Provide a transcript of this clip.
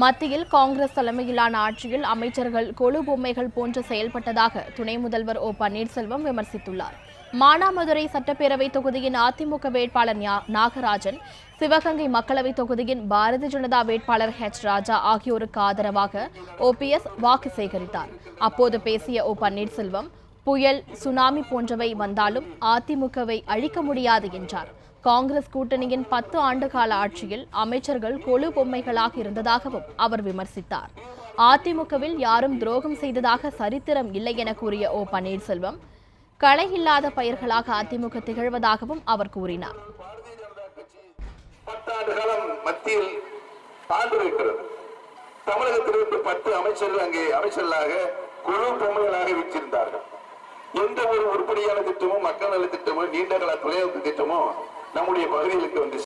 மத்தியில் காங்கிரஸ் தலைமையிலான ஆட்சியில் அமைச்சர்கள் கொழு பொம்மைகள் போன்று செயல்பட்டதாக துணை முதல்வர் ஓ பன்னீர்செல்வம் விமர்சித்துள்ளார். மானாமதுரை சட்டப்பேரவை தொகுதியின் அதிமுக வேட்பாளர் நாகராஜன் சிவகங்கை மக்களவை தொகுதியின் பாரதிய ஜனதா வேட்பாளர் ஹெச். ராஜா ஆகியோருக்கு ஆதரவாக ஓபிஎஸ் வாக்கு சேகரித்தார். அப்போது பேசிய ஓ பன்னீர்செல்வம் புயல் சுனாமி போன்றவை வந்தாலும் அதிமுகவை அழிக்க முடியாது என்றார். காங்கிரஸ் கூட்டணியின் பத்து ஆண்டுகால ஆட்சியில் அமைச்சர்கள் கொழு பொம்மைகளாக இருந்ததாகவும் அவர் விமர்சித்தார். அதிமுகவில் யாரும் துரோகம் செய்ததாக சரித்திரம் இல்லை என கூறிய ஓ பன்னீர்செல்வம் களை இல்லாத பயிர்களாக அதிமுக திகழ்வதாகவும் அவர் கூறினார். தமிழகத்திலிருந்து பத்து அமைச்சர்கள் அங்கே அமைச்சர்களாக குழு பொம்மைகளாக வீற்றிருந்தார்கள். எந்த ஒரு உருப்படியான திட்டமும் மக்கள் நல திட்டமோ நீண்ட கால தொலைநோக்கு திட்டமோ நம்முடைய பகுதிகளுக்கு வந்து